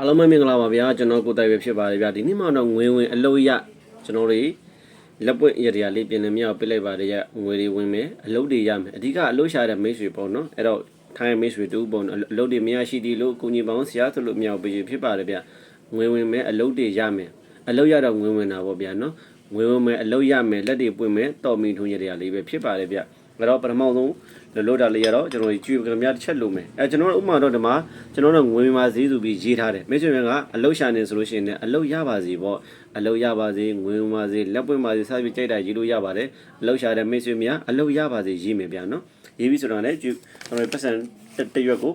အားလုံးပဲမင်္ဂလာပါဗျာကျွန်တော်ကိုတိုက်ပဲဖြစ်ပါတယ်ဗျာဒီနေ့မှတော့ငွေဝင်အလုပ်ရကျွန်တော်တွေလက်ပွင့်ရတရားလေးပြင်နေမြောက်ပြလိုက်ပါတယ်ရငွေတွေဝင်မယ်အလုပ်တွေရမယ်အဓိကအလုပ်ရှာတဲ့မိတ်ဆွေပေါ့နော်အဲ့တော့ထိုင်းမိတ်ဆွေတူပေါ့နော်အလုပ်တွေမရရှိသေးလို့ကိုကြီးပေါင်းဆရာဆိုလို့မြောက်ပြီးဖြစ်ပါတယ်ဗျာငွေဝင်မယ်အလုပ်တွေရမယ်အလုပ်ရတော့ငွေဝင်တာပေါ့ဗျာနော်ငွေဝင်မယ်အလုပ်ရမယ်လက်တွေပွင့်မယ်တော်မီထုံးရတရားလေးပဲဖြစ်ပါတယ်ဗျာ အဲ့တော့ပထမဆုံးလောလောတာလေးရတော့ကျွန်တော်ကြွေကလများတစ်ချက်လိုမယ်အဲကျွန်တော်တို့ဥမာတော့ဒီမှာကျွန်တော်တို့ငွေမှာဈေးစုပြီးရေးထားတယ်မိတ်ဆွေများကအလုတ်ရှာနေဆိုလို့ရှိရင်လည်းအလုတ်ရပါစီပေါ့အလုတ်ရပါစေငွေမှာဈေးလက်ပွင့်ပါစေစပြီးကြိုက်တာရေးလို့ရပါတယ်အလုတ်ရှာတဲ့မိတ်ဆွေများအလုတ်ရပါစေရေးမယ်ဗျာနော်ရေးပြီးဆိုတော့လည်းကျွန်တော်တို့ပတ်စံတရွက်ကို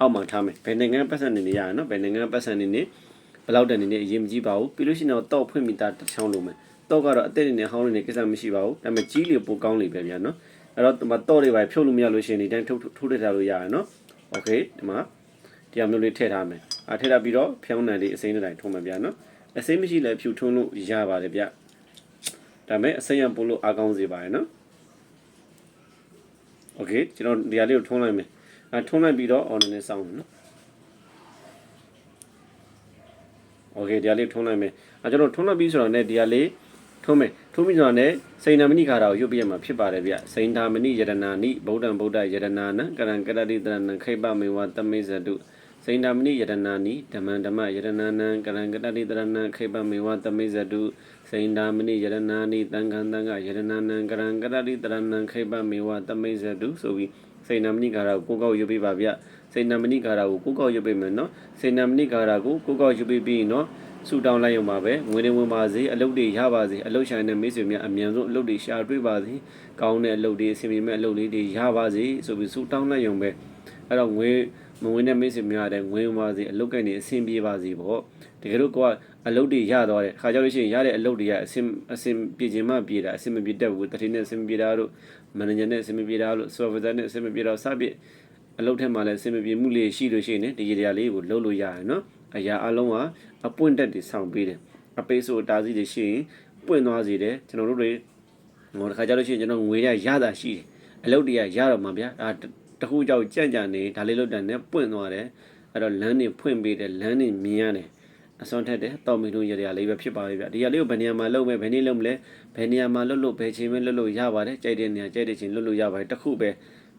အောက်မှာထားမယ်ဘယ်နိုင်ငံပတ်စံနေနေရနော်ဘယ်နိုင်ငံပတ်စံနေနေဘယ်လောက်တန်နေနေအရင်မကြည့်ပါဘူးပြီးလို့ရှိရင်တော့တော့ဖွင့်မိတာတစ်ချောင်းလုံးမယ်တော့ကတော့အသက်နေနေဟောင်းနေနေကိစ္စမရှိပါဘူးဒါပေမဲ့ကြီးလေပိုကောင်းလေပဲဗျာနော် အဲ့တော့ဒီမှာတော့တွေပါဖြုတ်လို့မရလို့ရှိရင်ဒီတိုင်းထုတ်ထိုးထည့်ထားလို့ရရနော်โอเคဒီမှာတရားမျိုးလေးထည့်ထားမယ်အဲထည့်ထားပြီးတော့ဖြောင်းနံလေးအစိမ်းတစ်တိုင်းထုံးမယ်ဗျာနော်အစိမ်းမရှိလည်းဖြူထုံးလို့ရပါတယ်ဗျဒါပေမဲ့အစိမ်းရပို့လို့အားကောင်းစေပါရနော်โอเคကျွန်တော်ဒီဟာလေးကိုထုံးလိုက်မယ်အဲထုံးလိုက်ပြီးတော့ on နဲ့စောင်းမယ်နော်โอเคဒီဟာလေးထုံးလိုက်မယ်အဲကျွန်တော်ထုံးလိုက်ပြီးဆိုတော့ねဒီဟာလေး ထုံးမယ်ထုံးပြီးဆိုတော့ねစိန်နာမဏိခါရာကိုရုပ်ပြရမှာဖြစ်ပါတယ်ဗျစိန်ဓာမဏိယရနာနိဗုဒ္ဓံဗုဒ္ဓယရနာနံကရံကရတိတရဏံခိပမေဝတမေဇတုစိန်ဓာမဏိယရနာနိဓမ္မံဓမ္မယရနာနံကရံကရတိတရဏံခိပမေဝတမေဇတုစိန်ဓာမဏိယရနာနိတံခန္တံကယရနာနံကရံကရတိတရဏံခိပမေဝတမေဇတုဆိုပြီးစိန်နာမဏိခါရာကိုကိုကောက်ရုပ်ပြပါဗျစိန်နာမဏိခါရာကိုကိုကောက်ရုပ်ပြမယ်နော်စိန်နာမဏိခါရာကိုကိုကောက်ရုပ်ပြပြီးနော် ဆူတောင်းလိုက်ရုံပါပဲငွေတွေဝင်ပါစေအလုပ်တွေရပါစေအလုပ်ဆိုင်တဲ့မိတ်ဆွေများအမြန်ဆုံးအလုပ်တွေရှာတွေ့ပါစေကောင်းတဲ့အလုပ်တွေအဆင်ပြေမဲ့အလုပ်လေးတွေရပါစေဆိုပြီးဆူတောင်းလိုက်ရုံပဲအဲ့တော့ငွေမဝင်တဲ့မိတ်ဆွေများတဲ့ငွေဝင်ပါစေအလုပ်ကိုင်းတွေအဆင်ပြေပါစေပေါ့တကယ်လို့ကိုကအလုပ်တွေရသွားတဲ့ခါကြောက်လို့ရှိရင်ရတဲ့အလုပ်တွေကအဆင်အဆင်ပြေခြင်းမှပြေတာအဆင်မပြေတတ်ဘူးတတိနဲ့အဆင်မပြေတာတို့မန်နေဂျာနဲ့အဆင်မပြေတာတို့ဆော့ဖ်ဝဲနဲ့အဆင်မပြေတော့စပြည့်အလုပ်ထဲမှာလည်းအဆင်မပြေမှုလေးရှိလို့ရှိရင်ဒီရေတရားလေးကိုလုပ်လို့ရတယ်နော် အရာအလုံးကအပွင့်တက်တွေဆောင်ပေးတယ်အပိတ်ဆိုအတားစီတွေရှိရင်ပွင့်သွားစေတယ်ကျွန်တော်တို့တွေဟိုတစ်ခါကြလို့ရှိရင်ကျွန်တော်ငွေရရတာရှိတယ်အလုပ်တွေကရတော့မှာဗျာဒါတခုကြောက်ကြံ့ကြံ့နေဒါလေးလုပ်တယ်နဲ့ပွင့်သွားတယ်အဲ့တော့လမ်းတွေဖွင့်ပေးတယ်လမ်းတွေမြင်ရတယ်အစွမ်းထက်တယ်တောက်မီတို့ရရလေးပဲဖြစ်ပါလေဗျဒီရလေးကိုဘယ်နေရာမှာလုပ်မယ်ဘယ်နည်းလုပ်မလဲဘယ်နေရာမှာလုပ်လို့ဘယ်ချိန်မှလုပ်လို့ရပါတယ်ကြိုက်တဲ့နေရာကြိုက်တဲ့ချိန်လုပ်လို့ရပါတယ်တခုပဲ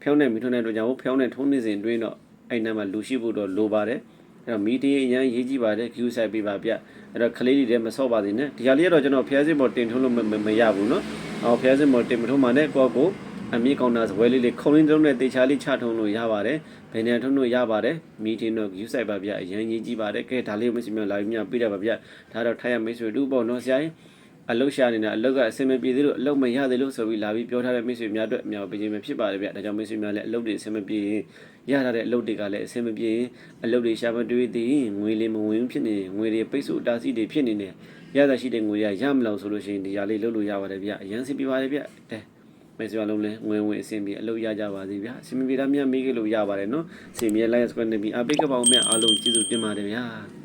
ဖျောင်းနေမီထွန်းတဲ့အတွက်ကြောင့်ဖျောင်းနေထုံးနေစဉ်တွင်းတော့အဲ့နားမှာလူရှိဖို့တော့လိုပါတယ် အဲ့တော့မီတီအရင်ရေးကြည့်ပါတယ် queue ဆိုင်ပေးပါဗျအဲ့တော့ကလေးတွေလည်းမဆော့ပါသေးနဲ့ဒီဟာလေးကတော့ကျွန်တော်ဖျားစစ်ပေါ်တင်ထုံးလို့မရဘူးเนาะအော်ဖျားစစ်ပေါ်တင်မထုံးမှနဲ့ကိုယ့်ကိုအမြင့်ကောင်တာဇပွဲလေးလေးခုံရင်းတုံးနဲ့တေချာလေးချထုံးလို့ရပါတယ်ဘယ်နေရာထုံးလို့ရပါတယ်မီတင်တော့ queue ဆိုင်ပါဗျအရင်ရေးကြည့်ပါတယ်ကဲဒါလေးမရှိမြလာပြီးမြပြရပါဗျဒါတော့ထိုင်ရမိတ်ဆွေတူပေါ့နော်ဆရာကြီး အလုတ်ရှာနေတဲ့အလုတ်ကအဆင်မပြေသေးလို့အလုတ်မရသေးလို့ဆိုပြီးလာပြီးပြောထားတဲ့မိတ်ဆွေများအတွက်အများပေးခြင်းပဲဖြစ်ပါတယ်ဗျဒါကြောင့်မိတ်ဆွေများလည်းအလုတ်တွေအဆင်မပြေရင်ရထားတဲ့အလုပ်တွေကလည်းအဆင်မပြေရင်အလုပ်တွေရှာမတွေ့သေးငွေလေးမဝင်ဖြစ်နေငွေတွေပိတ်ဆို့အတားဆီးတွေဖြစ်နေတယ်ရတာရှိတဲ့ငွေရရမလို့ဆိုလို့ရှိရင်ဒီຢာလေးလုပ်လို့ရပါတယ်ဗျအရန်စီပြပါတယ်ဗျတဲမေဆွေလုံးလဲငွေဝင်အဆင်ပြေအလုပ်ရကြပါစေဗျအဆင်ပြေတာမြတ်မေးကြလို့ရပါတယ်နော်စီမြေလိုက်စကွန်နေပြီးအပိတ်ကပောင်မြတ်အားလုံးကျေးဇူးတင်ပါတယ်ဗျာ